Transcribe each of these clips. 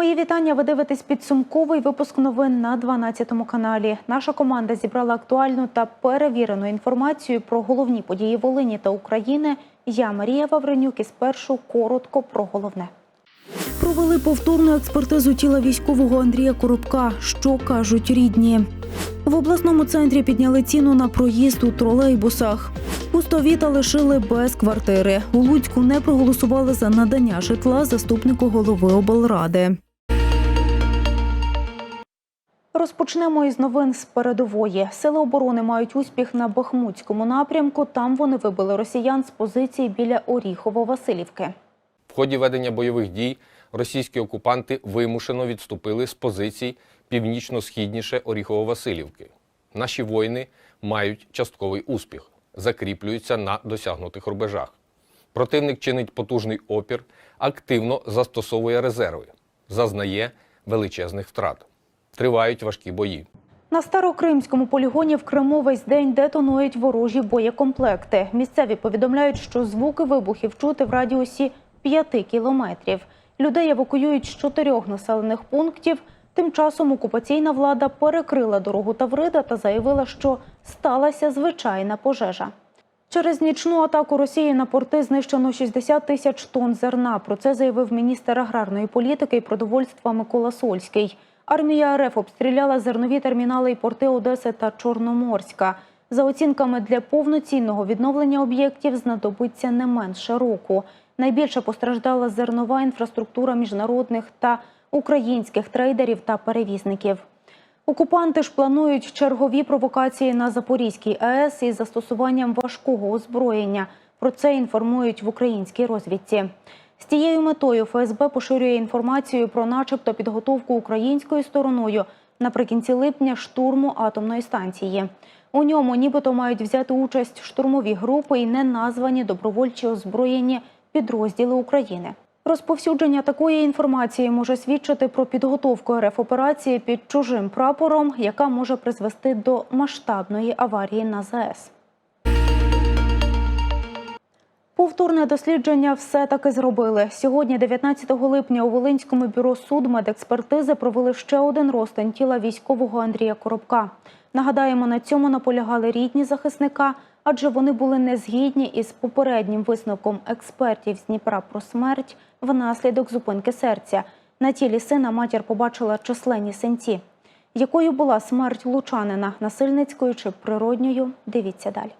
Мої вітання. Ви дивитесь підсумковий випуск новин на 12 каналі. Наша команда зібрала актуальну та перевірену інформацію про головні події Волині та України. Я Марія Вавренюк і спершу коротко про головне. Провели повторну експертизу тіла військового Андрія Коробка. Що кажуть рідні? В обласному центрі підняли ціну на проїзд у тролейбусах. Пустовіта лишили без квартири. У Луцьку не проголосували за надання житла заступнику голови облради. Розпочнемо із новин з передової. Сили оборони мають успіх на Бахмутському напрямку. Там вони вибили росіян з позиції біля Оріхово-Василівки. В ході ведення бойових дій російські окупанти вимушено відступили з позицій північно-східніше Оріхово-Василівки. Наші воїни мають частковий успіх, закріплюються на досягнутих рубежах. Противник чинить потужний опір, активно застосовує резерви, зазнає величезних втрат. Тривають важкі бої. На старокримському полігоні в Криму весь день детонують ворожі боєкомплекти. Місцеві повідомляють, що звуки вибухів чути в радіусі 5 кілометрів. Людей евакуюють з чотирьох населених пунктів. Тим часом окупаційна влада перекрила дорогу Таврида та заявила, що сталася звичайна пожежа. Через нічну атаку Росії на порти знищено 60 тисяч тонн зерна. Про це заявив міністр аграрної політики і продовольства Микола Сольський. Армія РФ обстріляла зернові термінали і порти Одеси та Чорноморська. За оцінками для повноцінного відновлення об'єктів знадобиться не менше року. Найбільше постраждала зернова інфраструктура міжнародних та українських трейдерів та перевізників. Окупанти ж планують чергові провокації на Запорізькій АЕС із застосуванням важкого озброєння. Про це інформують в українській розвідці. З тією метою ФСБ поширює інформацію про начебто підготовку українською стороною наприкінці липня штурму атомної станції. У ньому нібито мають взяти участь штурмові групи і неназвані добровольчі озброєні підрозділи України. Розповсюдження такої інформації може свідчити про підготовку РФ операції під чужим прапором, яка може призвести до масштабної аварії на ЗАЕС. Повторне дослідження все-таки зробили. Сьогодні, 19 липня, у Волинському бюро судмедекспертизи провели ще один розтин тіла військового Андрія Коробка. Нагадаємо, на цьому наполягали рідні захисника, адже вони були не згідні із попереднім висновком експертів з Дніпра про смерть внаслідок зупинки серця. На тілі сина матір побачила численні синці. Якою була смерть лучанина, насильницькою чи природньою? Дивіться далі.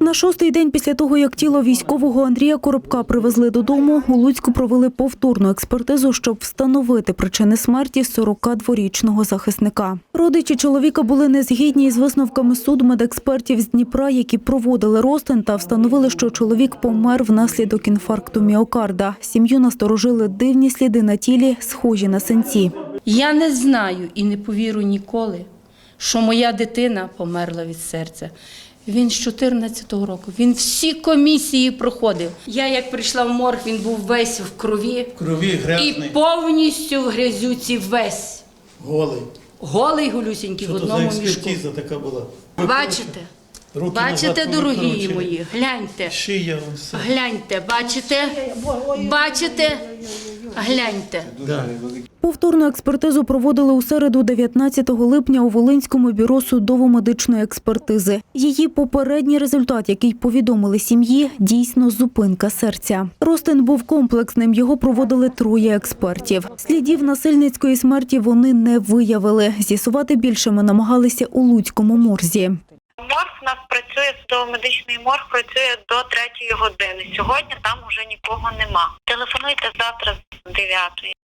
На шостий день після того, як тіло військового Андрія Коробка привезли додому, у Луцьку провели повторну експертизу, щоб встановити причини смерті 42-річного захисника. Родичі чоловіка були незгідні із висновками судмедекспертів з Дніпра, які проводили розтин та встановили, що чоловік помер внаслідок інфаркту міокарда. Сім'ю насторожили дивні сліди на тілі, схожі на синці. Я не знаю і не повірю ніколи, що моя дитина померла від серця. Він з 14-го року, він всі комісії проходив. Я як прийшла в морг, він був весь в крові крові і повністю в грязюці весь. голий. Голий голюсінький в Що то за одному мішку. експертиза така була? Бачите? Руки Бачите, назад дорогі повикручені. мої, гляньте. Шия все. Гляньте, бачите? Бачите? Гляньте. Повторну експертизу проводили у середу 19 липня у Волинському бюро судово-медичної експертизи. Її попередній результат, який повідомили сім'ї, дійсно зупинка серця. Ростин був комплексним. Його проводили троє експертів. Слідів насильницької смерті вони не виявили. З'ясувати більше ми намагалися у Луцькому морзі. Морг у нас працює, судово-медичний морг працює до третьої години. Сьогодні там уже нікого нема. Телефонуйте завтра з 9.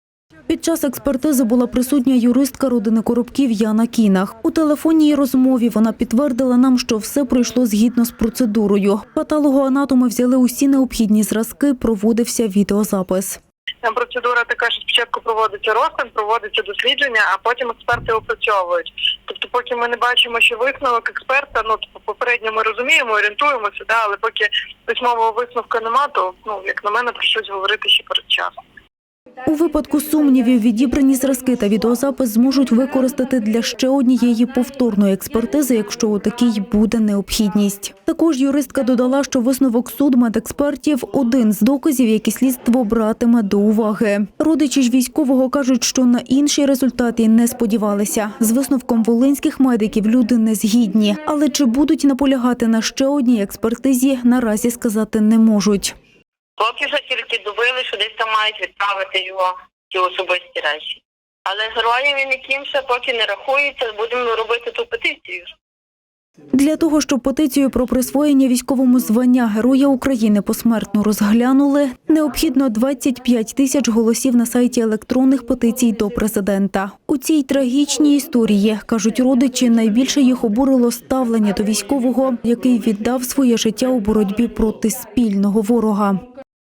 Під час експертизи була присутня юристка родини Коробків Яна Кінах. У телефонній розмові вона підтвердила нам, що все пройшло згідно з процедурою. Патологоанатоми взяли усі необхідні зразки, проводився відеозапис. Там процедура така, що спочатку проводиться розтин, проводиться дослідження, а потім експерти опрацьовують. Тобто, поки ми не бачимо, що висновок експерта, ну тобто, попередньо ми розуміємо, орієнтуємося, да, але поки письмового висновку нема, то ну як на мене про щось говорити ще перед часом. У випадку сумнівів відібрані зразки та відеозапис зможуть використати для ще однієї повторної експертизи, якщо у такій буде необхідність. Також юристка додала, що висновок судмедекспертів – один з доказів, які слідство братиме до уваги. Родичі ж військового кажуть, що на інший результат і не сподівалися. З висновком волинських медиків люди не згідні. Але чи будуть наполягати на ще одній експертизі, наразі сказати не можуть. Поки що тільки добили, що десь там мають відправити його ті особисті речі. Але героєм він ще поки не рахується, будемо робити ту петицію. Для того, щоб петицію про присвоєння військовому звання Героя України посмертно розглянули, необхідно 25 тисяч голосів на сайті електронних петицій до президента. У цій трагічній історії, кажуть родичі, найбільше їх обурило ставлення до військового, який віддав своє життя у боротьбі проти спільного ворога.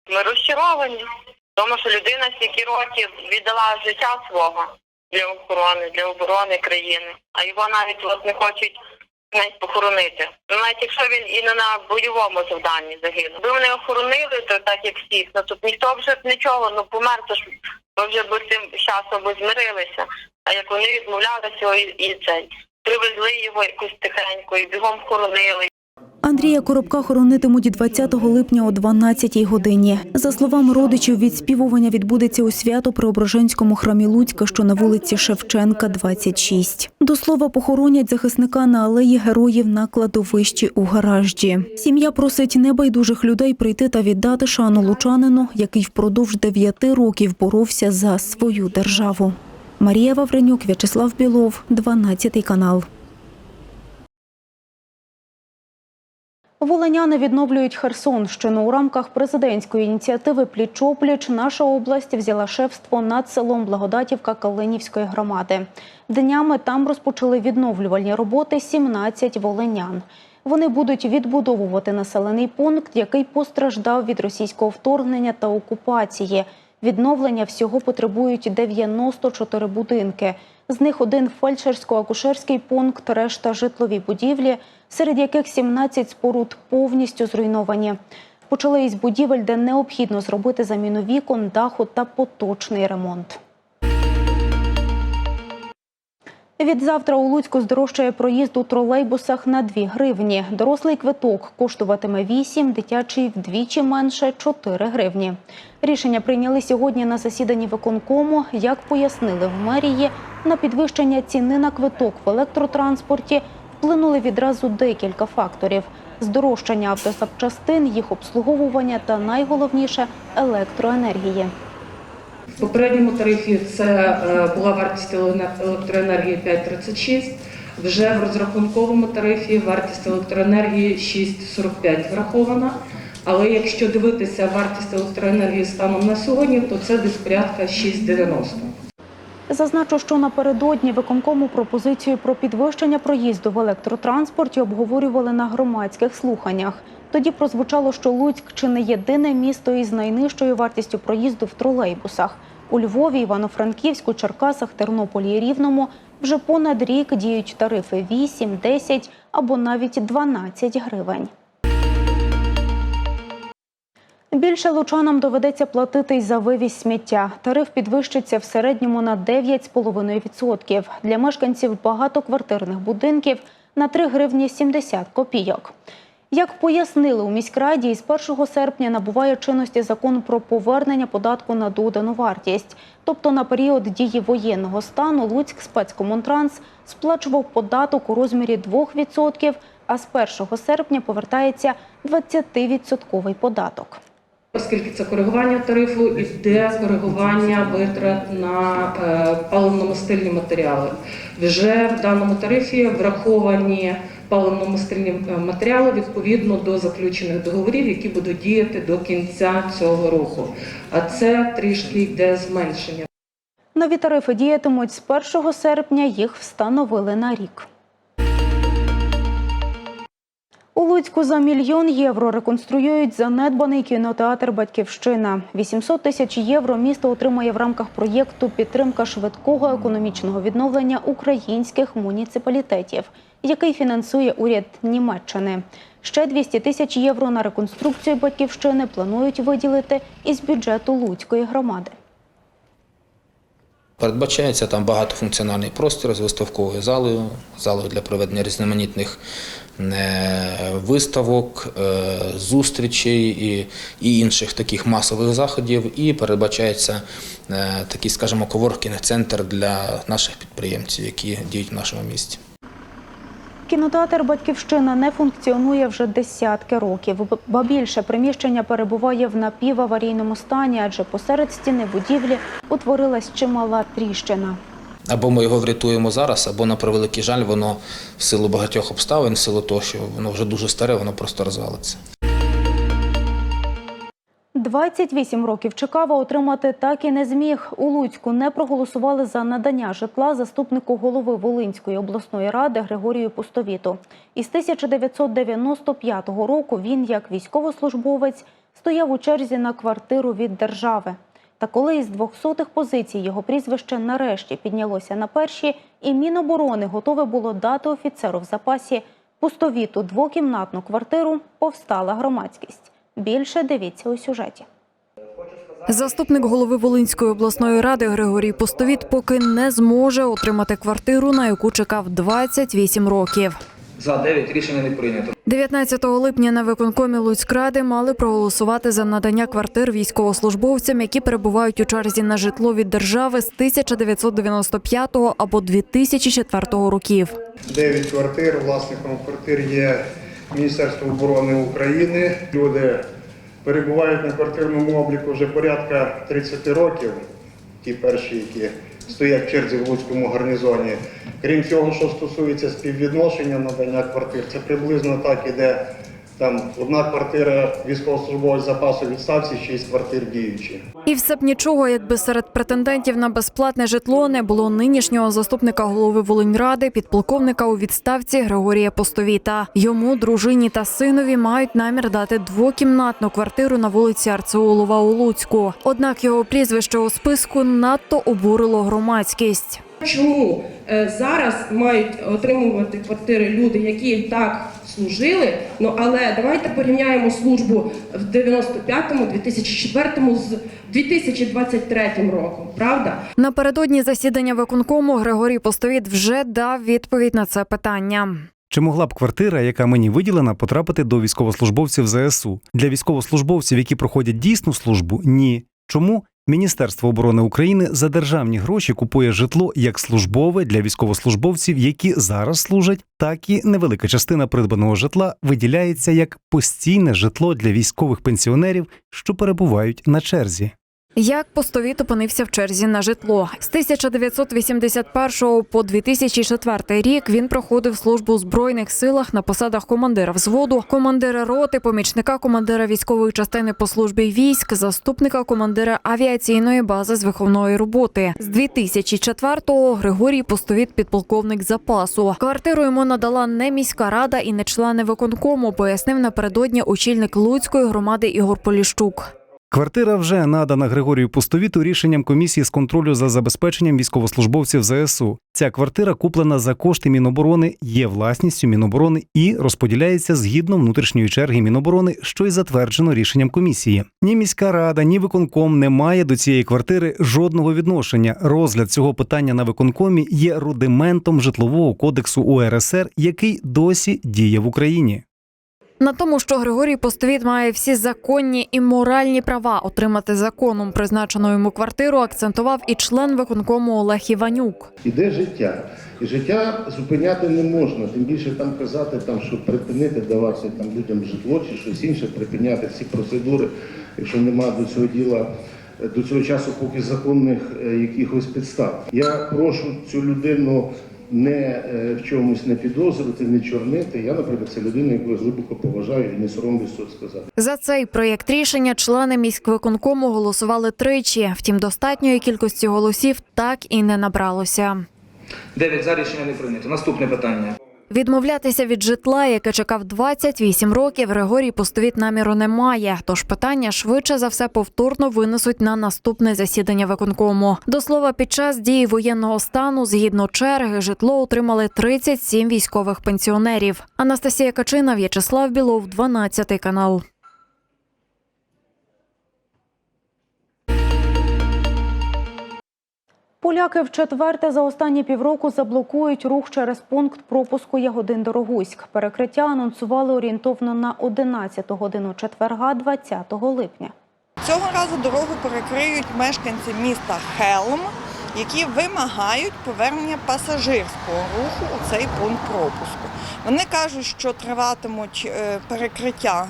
Ми розчаровані, тому що людина стільки років віддала життя свого для охорони, для оборони країни, а його навіть от не хочуть навіть похоронити. Ну, Навіть якщо він і не на бойовому завданні загинув. Би вони охоронили, то так як всіх, ну тут ніхто вже б нічого, ну помер, то ж ми вже б з цим часом би змирилися. А як вони відмовлялися і, і цей. Привезли його якось тихенько і бігом хоронили. Андрія Коробка хоронитимуть 20 липня о 12 годині. За словами родичів, відспівування відбудеться у свято Преображенському храмі Луцька, що на вулиці Шевченка, 26. До слова, похоронять захисника на алеї героїв на кладовищі у гаражі. Сім'я просить небайдужих людей прийти та віддати шану лучанину, який впродовж 9 років боровся за свою державу. Марія Вавренюк, В'ячеслав Білов, 12 канал. Волиняни відновлюють Херсонщину. У рамках президентської ініціативи Пліч-опліч наша область взяла шефство над селом Благодатівка Калинівської громади. Днями там розпочали відновлювальні роботи 17 волинян. Вони будуть відбудовувати населений пункт, який постраждав від російського вторгнення та окупації. Відновлення всього потребують 94 будинки. З них один фельдшерсько-акушерський пункт, решта житлові будівлі, серед яких 17 споруд повністю зруйновані. Почали із будівель, де необхідно зробити заміну вікон, даху та поточний ремонт. Від завтра у Луцьку здорожчає проїзд у тролейбусах на 2 гривні. Дорослий квиток коштуватиме 8, дитячий вдвічі менше 4 гривні. Рішення прийняли сьогодні на засіданні виконкому. Як пояснили в мерії, на підвищення ціни на квиток в електротранспорті вплинули відразу декілька факторів: здорожчання автозапчастин, їх обслуговування та найголовніше електроенергії. Попередньому тарифі це е, була вартість еле- електроенергії 5,36. Вже в розрахунковому тарифі вартість електроенергії 6,45 врахована. Але якщо дивитися вартість електроенергії станом на сьогодні, то це десь порядка 6,90. Зазначу, що напередодні виконкому пропозицію про підвищення проїзду в електротранспорті обговорювали на громадських слуханнях. Тоді прозвучало, що Луцьк чи не єдине місто із найнижчою вартістю проїзду в тролейбусах. У Львові, Івано-Франківську, Черкасах, Тернополі і Рівному вже понад рік діють тарифи 8, 10 або навіть 12 гривень. Більше лучанам доведеться платити й за вивіз сміття. Тариф підвищиться в середньому на 9,5%. Для мешканців багатоквартирних будинків на 3 гривні 70 копійок. Як пояснили у міськраді, із 1 серпня набуває чинності закон про повернення податку на додану вартість. Тобто на період дії воєнного стану Луцьк спецкомунтранс сплачував податок у розмірі 2%, а з 1 серпня повертається 20% податок. Оскільки це коригування тарифу, іде коригування витрат на е, паливно-мастильні матеріали. Вже в даному тарифі враховані паливно-мастильні е, матеріали відповідно до заключених договорів, які будуть діяти до кінця цього року. А це трішки йде зменшення. Нові тарифи діятимуть з 1 серпня, їх встановили на рік. У Луцьку за мільйон євро реконструюють занедбаний кінотеатр Батьківщина. 800 тисяч євро місто отримає в рамках проєкту підтримка швидкого економічного відновлення українських муніципалітетів, який фінансує уряд Німеччини. Ще 200 тисяч євро на реконструкцію батьківщини планують виділити із бюджету Луцької громади. Передбачається там багатофункціональний простір з виставковою залою, залою для проведення різноманітних е, виставок, е, зустрічей і, і інших таких масових заходів. І передбачається е, такий, скажімо, коворкінг центр для наших підприємців, які діють в нашому місті. Кінотеатр Батьківщина не функціонує вже десятки років. Ба більше приміщення перебуває в напіваварійному стані, адже посеред стіни будівлі утворилась чимала тріщина. Або ми його врятуємо зараз, або на превеликий жаль, воно в силу багатьох обставин, в силу того, що воно вже дуже старе, воно просто розвалиться. 28 років чекав, а отримати так і не зміг. У Луцьку не проголосували за надання житла заступнику голови Волинської обласної ради Григорію Пустовіту. Із 1995 року він, як військовослужбовець, стояв у черзі на квартиру від держави. Та коли із 200-х позицій його прізвище нарешті піднялося на перші, і Міноборони готове було дати офіцеру в запасі пустовіту двокімнатну квартиру, повстала громадськість. Більше дивіться у сюжеті. Заступник голови Волинської обласної ради Григорій Постовіт поки не зможе отримати квартиру, на яку чекав 28 років. За 9 рішення не прийнято. 19 липня на виконкомі Луцькради мали проголосувати за надання квартир військовослужбовцям, які перебувають у черзі на житло від держави з 1995 або 2004 років. 9 квартир. Власником квартир є Міністерство оборони України. Люди перебувають на квартирному обліку вже порядка 30 років. Ті перші, які стоять в черзі в Луцькому гарнізоні. Крім цього, що стосується співвідношення надання квартир, це приблизно так іде. Там одна квартира військовослужбовець запасу відставці, шість квартир діючі. І все б нічого, якби серед претендентів на безплатне житло не було нинішнього заступника голови Волиньради, підполковника у відставці Григорія Постовіта. Йому, дружині та синові мають намір дати двокімнатну квартиру на вулиці Арцеулова у Луцьку. Однак його прізвище у списку надто обурило громадськість. Чому е, зараз мають отримувати квартири люди, які так служили? Ну але давайте порівняємо службу в 95-му, 2004-му з 2023 роком, правда? Напередодні засідання виконкому Григорій Постовіт вже дав відповідь на це питання. Чи могла б квартира, яка мені виділена, потрапити до військовослужбовців ЗСУ? Для військовослужбовців, які проходять дійсну службу, ні. Чому? Міністерство оборони України за державні гроші купує житло як службове для військовослужбовців, які зараз служать, так і невелика частина придбаного житла виділяється як постійне житло для військових пенсіонерів, що перебувають на черзі. Як постовіт опинився в черзі на житло з 1981 по 2004 рік він проходив службу у збройних силах на посадах командира взводу, командира роти, помічника командира військової частини по службі військ, заступника командира авіаційної бази з виховної роботи. З 2004-го Григорій Постовіт підполковник запасу. Квартиру йому надала не міська рада і не члени виконкому, пояснив напередодні очільник Луцької громади Ігор Поліщук. Квартира вже надана Григорію Пустовіту рішенням комісії з контролю за забезпеченням військовослужбовців ЗСУ. Ця квартира куплена за кошти Міноборони, є власністю Міноборони і розподіляється згідно внутрішньої черги Міноборони, що й затверджено рішенням комісії. Ні міська рада, ні виконком не має до цієї квартири жодного відношення. Розгляд цього питання на виконкомі є рудиментом житлового кодексу УРСР, який досі діє в Україні. На тому, що Григорій Постовіт має всі законні і моральні права отримати законом призначену йому квартиру, акцентував і член виконкому Олег Іванюк. Іде життя. І життя зупиняти не можна. Тим більше там казати, там, що припинити давати там, людям житло чи щось інше, припиняти всі процедури, якщо немає до цього діла. До цього часу поки законних е, якихось підстав. Я прошу цю людину не е, в чомусь не підозрювати, не чорнити. Я, наприклад, це людина, яку я глибоко поважаю і не соромлюсь тут сказати. За цей проєкт рішення члени міськвиконкому голосували тричі. Втім, достатньої кількості голосів так і не набралося. Дев'ять за рішення не прийнято. Наступне питання. Відмовлятися від житла, яке чекав 28 років, Григорій Постовіт наміру не має. Тож питання швидше за все повторно винесуть на наступне засідання виконкому. До слова, під час дії воєнного стану, згідно черги, житло отримали 37 військових пенсіонерів. Анастасія Качина, В'ячеслав Білов, 12 канал. Поляки вчетверте за останні півроку заблокують рух через пункт пропуску Ягодин-Дорогуськ. Перекриття анонсували орієнтовно на 11 годину четверга, 20 липня. Цього разу дорогу перекриють мешканці міста Хелм, які вимагають повернення пасажирського руху у цей пункт пропуску. Вони кажуть, що триватимуть е, перекриття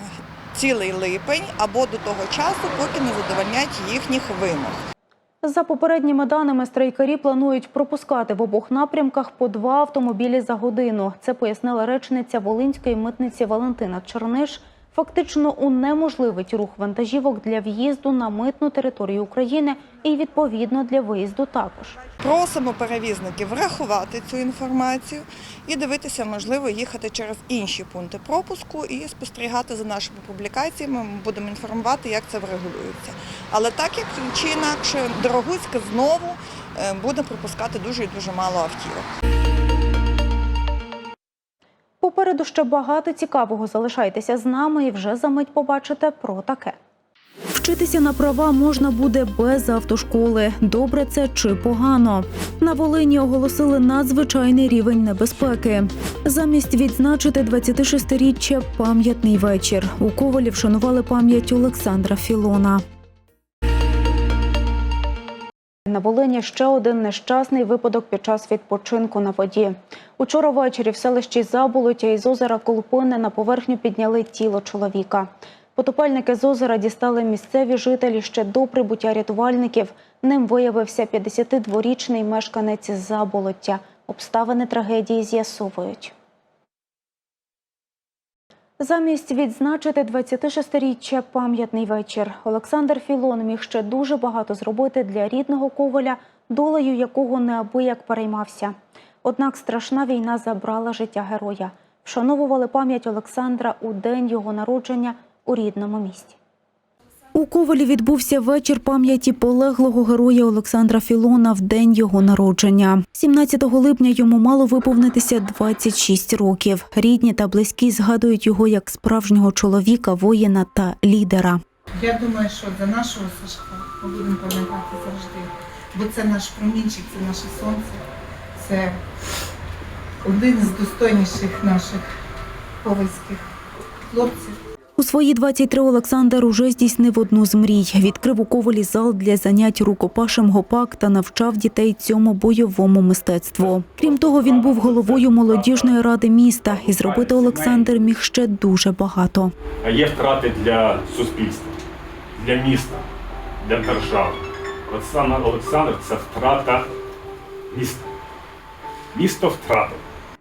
цілий липень або до того часу, поки не задовольнять їхніх вимог. За попередніми даними, страйкарі планують пропускати в обох напрямках по два автомобілі за годину. Це пояснила речниця Волинської митниці Валентина Черниш. Фактично унеможливить рух вантажівок для в'їзду на митну територію України і відповідно для виїзду також. Просимо перевізників врахувати цю інформацію і дивитися, можливо, їхати через інші пункти пропуску і спостерігати за нашими публікаціями. Ми будемо інформувати, як це врегулюється. Але так як чи інакше, Дорогуська знову е, буде пропускати дуже і дуже мало автівок. Попереду ще багато цікавого. Залишайтеся з нами і вже за мить побачите про таке. Вчитися на права можна буде без автошколи. Добре це чи погано. На Волині оголосили надзвичайний рівень небезпеки. Замість відзначити 26-річчя пам'ятний вечір. У Ковалі вшанували пам'ять Олександра Філона. На Волині ще один нещасний випадок під час відпочинку на воді. Учора ввечері в селищі Заболоття із озера Колпини на поверхню підняли тіло чоловіка. Потопельники з озера дістали місцеві жителі ще до прибуття рятувальників. Ним виявився 52-річний мешканець Заболоття. Обставини трагедії з'ясовують. Замість відзначити 26-річчя пам'ятний вечір, Олександр Філон міг ще дуже багато зробити для рідного коваля, долею якого неабияк переймався. Однак страшна війна забрала життя героя. Вшановували пам'ять Олександра у день його народження у рідному місті. У Ковалі відбувся вечір пам'яті полеглого героя Олександра Філона в день його народження. 17 липня йому мало виповнитися 26 років. Рідні та близькі згадують його як справжнього чоловіка, воїна та лідера. Я думаю, що за нашого Сашка ми будемо пам'ятати завжди. Бо це наш промінчик, це наше сонце, це один з достойніших наших ковальських хлопців. У свої 23 Олександр уже здійснив одну з мрій. Відкрив у Ковалі зал для занять рукопашем гопак та навчав дітей цьому бойовому мистецтву. Крім того, він був головою молодіжної ради міста і зробити Олександр міг ще дуже багато. А є втрати для суспільства, для міста, для держави. Олександр Олександр це втрата міста. Місто втратив.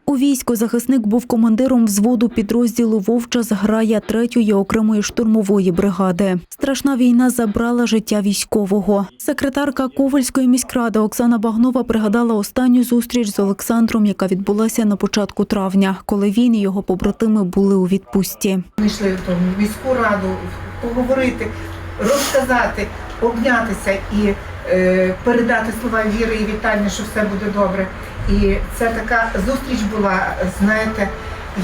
У війську захисник був командиром взводу підрозділу Вовча зграя 3-ї окремої штурмової бригади. Страшна війна забрала життя військового. Секретарка Ковальської міськради Оксана Багнова пригадала останню зустріч з Олександром, яка відбулася на початку травня, коли він і його побратими були у відпустці. Ми йшли в міську раду поговорити, розказати, обнятися і е, передати слова віри і вітання, що все буде добре. І це така зустріч була, знаєте,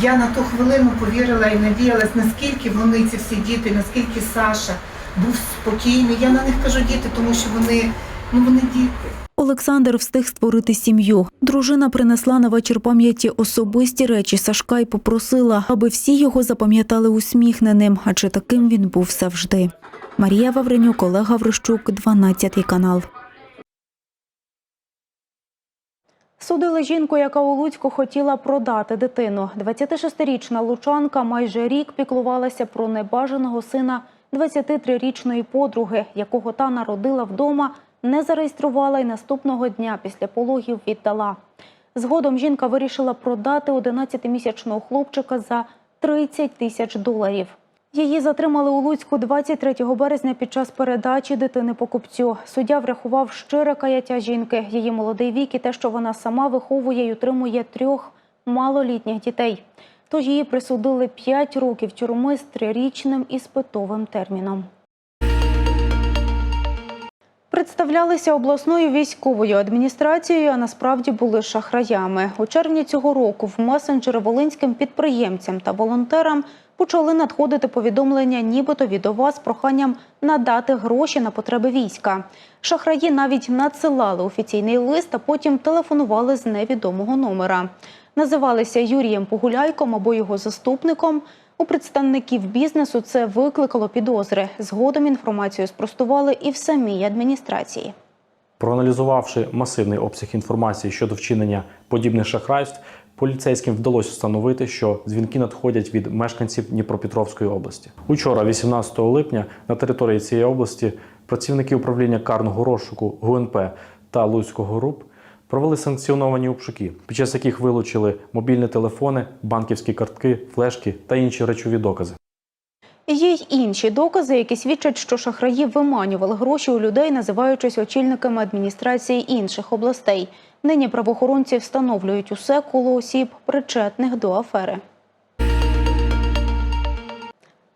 я на ту хвилину повірила і надіялась, наскільки вони, ці всі діти, наскільки Саша був спокійний. Я на них кажу діти, тому що вони, ну вони діти. Олександр встиг створити сім'ю. Дружина принесла на вечір пам'яті особисті речі Сашка і попросила, аби всі його запам'ятали усміхненим, адже таким він був завжди. Марія Вавренюк, Олег Гаврищук, 12 канал. Судили жінку, яка у Луцьку хотіла продати дитину. 26-річна лучанка майже рік піклувалася про небажаного сина 23-річної подруги, якого та народила вдома, не зареєструвала і наступного дня після пологів віддала. Згодом жінка вирішила продати 11-місячного хлопчика за 30 тисяч доларів. Її затримали у Луцьку 23 березня під час передачі дитини покупцю. Суддя врахував щире каяття жінки, її молодий вік і те, що вона сама виховує і утримує трьох малолітніх дітей. Тож її присудили 5 років тюрми з трирічним іспитовим терміном. Представлялися обласною військовою адміністрацією, а насправді були шахраями. У червні цього року в месенджери волинським підприємцям та волонтерам почали надходити повідомлення, нібито від ОВА з проханням надати гроші на потреби війська. Шахраї навіть надсилали офіційний лист, а потім телефонували з невідомого номера. Називалися Юрієм Погуляйком або його заступником. У представників бізнесу це викликало підозри. Згодом інформацію спростували і в самій адміністрації. Проаналізувавши масивний обсяг інформації щодо вчинення подібних шахрайств, поліцейським вдалося встановити, що дзвінки надходять від мешканців Дніпропетровської області. Учора, 18 липня, на території цієї області працівники управління карного розшуку ГУНП та Луцького ГРУП провели санкціоновані обшуки, під час яких вилучили мобільні телефони, банківські картки, флешки та інші речові докази. Є й інші докази, які свідчать, що шахраї виманювали гроші у людей, називаючись очільниками адміністрації інших областей. Нині правоохоронці встановлюють усе коло осіб, причетних до афери.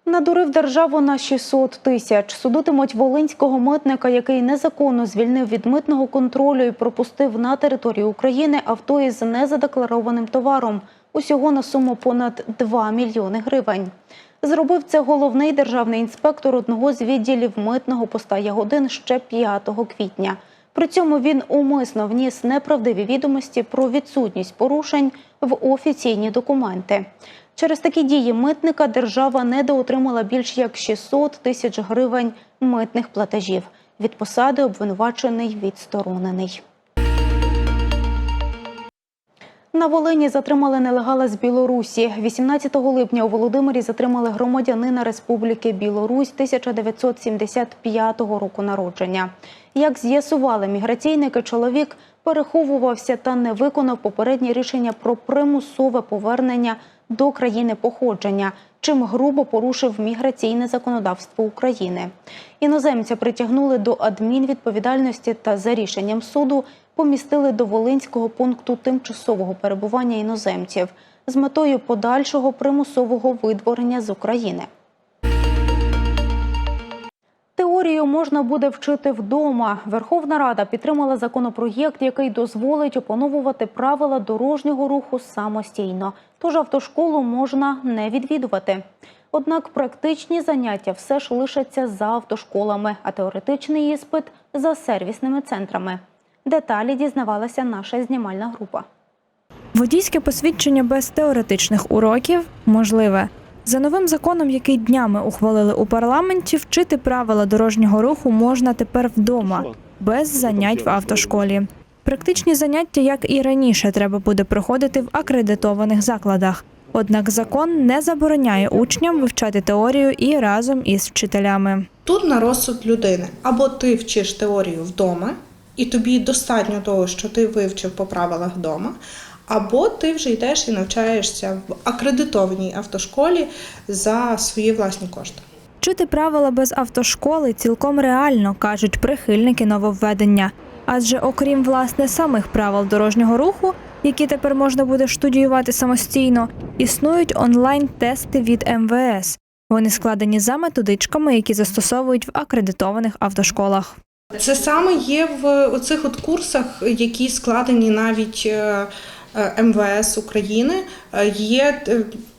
Надурив державу на 600 тисяч. Судитимуть волинського митника, який незаконно звільнив від митного контролю і пропустив на територію України авто із незадекларованим товаром. Усього на суму понад 2 мільйони гривень. Зробив це головний державний інспектор одного з відділів митного поста Ягодин ще 5 квітня. При цьому він умисно вніс неправдиві відомості про відсутність порушень в офіційні документи. Через такі дії митника держава недоотримала більш як 600 тисяч гривень митних платежів. Від посади обвинувачений відсторонений. На Волині затримали нелегала з Білорусі. 18 липня у Володимирі затримали громадянина Республіки Білорусь 1975 року народження. Як з'ясували міграційники, чоловік переховувався та не виконав попереднє рішення про примусове повернення до країни походження, чим грубо порушив міграційне законодавство України. Іноземця притягнули до адмінвідповідальності та за рішенням суду помістили до Волинського пункту тимчасового перебування іноземців з метою подальшого примусового видворення з України. Теорію можна буде вчити вдома. Верховна Рада підтримала законопроєкт, який дозволить опановувати правила дорожнього руху самостійно. Тож автошколу можна не відвідувати. Однак практичні заняття все ж лишаться за автошколами, а теоретичний іспит за сервісними центрами. Деталі дізнавалася наша знімальна група. Водійське посвідчення без теоретичних уроків можливе. За новим законом, який днями ухвалили у парламенті, вчити правила дорожнього руху можна тепер вдома, без занять в автошколі. Практичні заняття, як і раніше, треба буде проходити в акредитованих закладах. Однак закон не забороняє учням вивчати теорію і разом із вчителями. Тут на розсуд людини або ти вчиш теорію вдома, і тобі достатньо того, що ти вивчив по правилах вдома, або ти вже йдеш і навчаєшся в акредитованій автошколі за свої власні кошти. Вчити правила без автошколи цілком реально, кажуть прихильники нововведення. Адже окрім власне самих правил дорожнього руху, які тепер можна буде студіювати самостійно, існують онлайн-тести від МВС. Вони складені за методичками, які застосовують в акредитованих автошколах. Це саме є в оцих от курсах, які складені навіть е, е, МВС України. Е, Є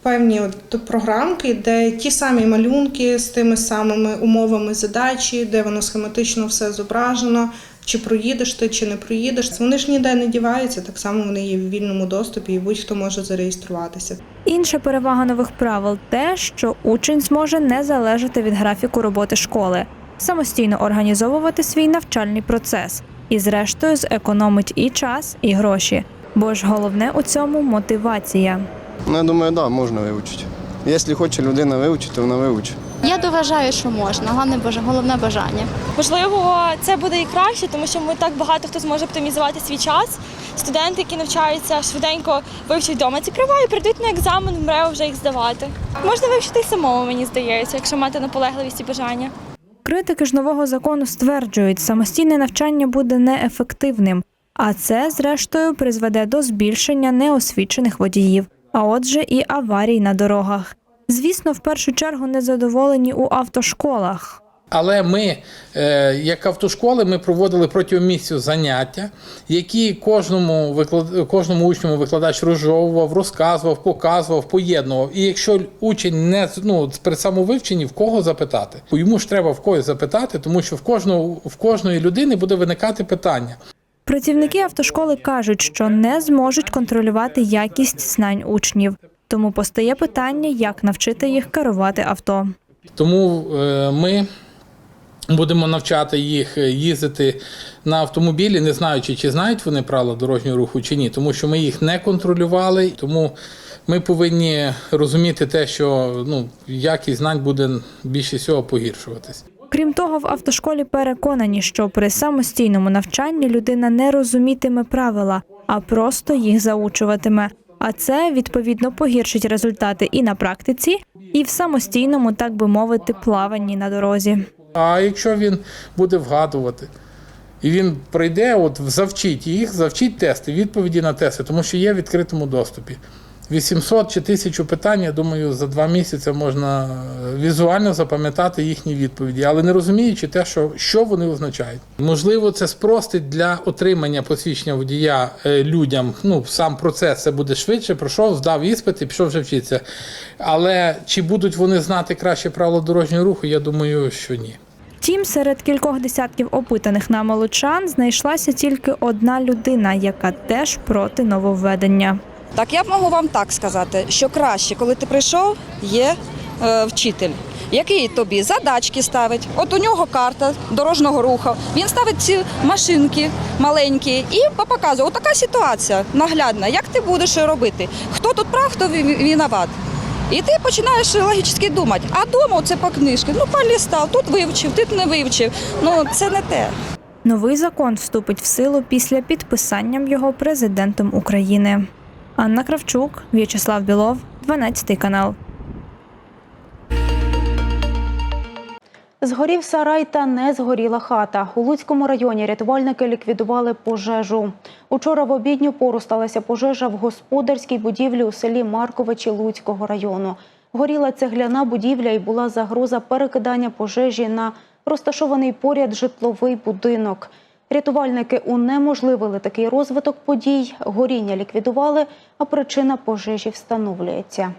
певні от програмки, де ті самі малюнки з тими самими умовами задачі, де воно схематично все зображено. Чи проїдеш ти, чи не проїдеш. Вони ж ніде не діваються, так само вони є в вільному доступі, і будь-хто може зареєструватися. Інша перевага нових правил те, що учень зможе не залежати від графіку роботи школи, самостійно організовувати свій навчальний процес і, зрештою, зекономить і час, і гроші. Бо ж головне у цьому мотивація. Ну, я думаю, так, да, можна вивчити. Якщо хоче людина вивчити, вона вивчить. Я доважаю, що можна. Головне головне бажання. Можливо, це буде і краще, тому що ми так багато хто зможе оптимізувати свій час. Студенти, які навчаються швиденько вивчать вдома ці права і прийдуть на екзамен, в МРЕО вже їх здавати. Можна вивчити й самому, мені здається, якщо мати наполегливість і бажання. Критики ж нового закону стверджують, самостійне навчання буде неефективним, а це, зрештою, призведе до збільшення неосвічених водіїв, а отже, і аварій на дорогах. Звісно, в першу чергу незадоволені у автошколах. Але ми, е, як автошколи, ми проводили протягом місяця заняття, які кожному виклад... кожному учню викладач розжовував, розказував, показував, поєднував. І якщо учень не ну, при самовивченні, в кого запитати? Йому ж треба в когось запитати, тому що в кожного в кожної людини буде виникати питання. Працівники автошколи кажуть, що не зможуть контролювати якість знань учнів. Тому постає питання, як навчити їх керувати авто. Тому е, ми будемо навчати їх е, їздити на автомобілі, не знаючи, чи знають вони правила дорожнього руху чи ні, тому що ми їх не контролювали. Тому ми повинні розуміти те, що ну, якість знань буде більше всього погіршуватись. Крім того, в автошколі переконані, що при самостійному навчанні людина не розумітиме правила, а просто їх заучуватиме. А це відповідно погіршить результати і на практиці, і в самостійному, так би мовити, плаванні на дорозі. А якщо він буде вгадувати, і він прийде, от завчить їх, завчить тести, відповіді на тести, тому що є в відкритому доступі. 800 чи 1000 питань, я думаю, за два місяці можна е, візуально запам'ятати їхні відповіді, але не розуміючи те, що, що вони означають. Можливо, це спростить для отримання посвідчення водія е, людям. Ну, сам процес це буде швидше, пройшов, здав іспит і пішов вже вчитися. Але чи будуть вони знати краще правила дорожнього руху, я думаю, що ні. Втім, серед кількох десятків опитаних на молочан знайшлася тільки одна людина, яка теж проти нововведення. Так я б можу вам так сказати, що краще, коли ти прийшов, є е, вчитель, який тобі задачки ставить. От у нього карта дорожнього руху. Він ставить ці машинки маленькі і показує, отака ситуація наглядна, як ти будеш робити, хто тут прав, хто виноват. І ти починаєш логічно думати, а вдома це по книжці, ну полістав, тут вивчив, тут не вивчив. Ну це не те. Новий закон вступить в силу після підписання його президентом України. Анна Кравчук, В'ячеслав Білов, 12 канал. Згорів сарай та не згоріла хата. У Луцькому районі рятувальники ліквідували пожежу. Учора в обідню пору сталася пожежа в господарській будівлі у селі Марковичі Луцького району. Горіла цегляна будівля і була загроза перекидання пожежі на розташований поряд житловий будинок. Рятувальники унеможливили такий розвиток подій. Горіння ліквідували, а причина пожежі встановлюється.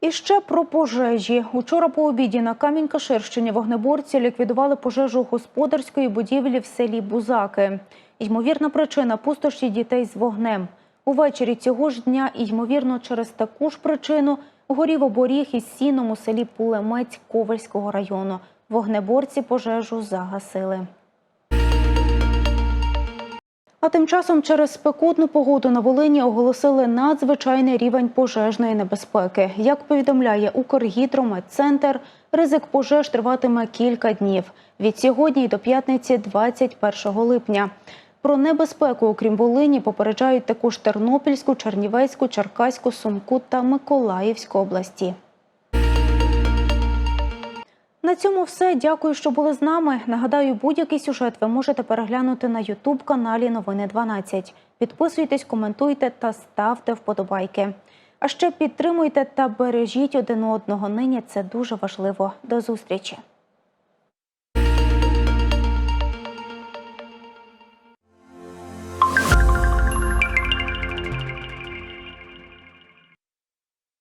І ще про пожежі. Учора по обіді на Камінь-Каширщині вогнеборці ліквідували пожежу господарської будівлі в селі Бузаки. Ймовірна причина пустощі дітей з вогнем. Увечері цього ж дня, і ймовірно, через таку ж причину горів оборіг із сіном у селі Пулемець Ковальського району. Вогнеборці пожежу загасили. А тим часом через спекотну погоду на Волині оголосили надзвичайний рівень пожежної небезпеки. Як повідомляє Укргідрометцентр, ризик пожеж триватиме кілька днів від сьогодні до п'ятниці, 21 липня. Про небезпеку, окрім Волині, попереджають також Тернопільську, Чернівецьку, Черкаську, Сумку та Миколаївську області. На цьому все. Дякую, що були з нами. Нагадаю, будь-який сюжет ви можете переглянути на Ютуб каналі Новини 12. Підписуйтесь, коментуйте та ставте вподобайки. А ще підтримуйте та бережіть один одного. Нині це дуже важливо. До зустрічі.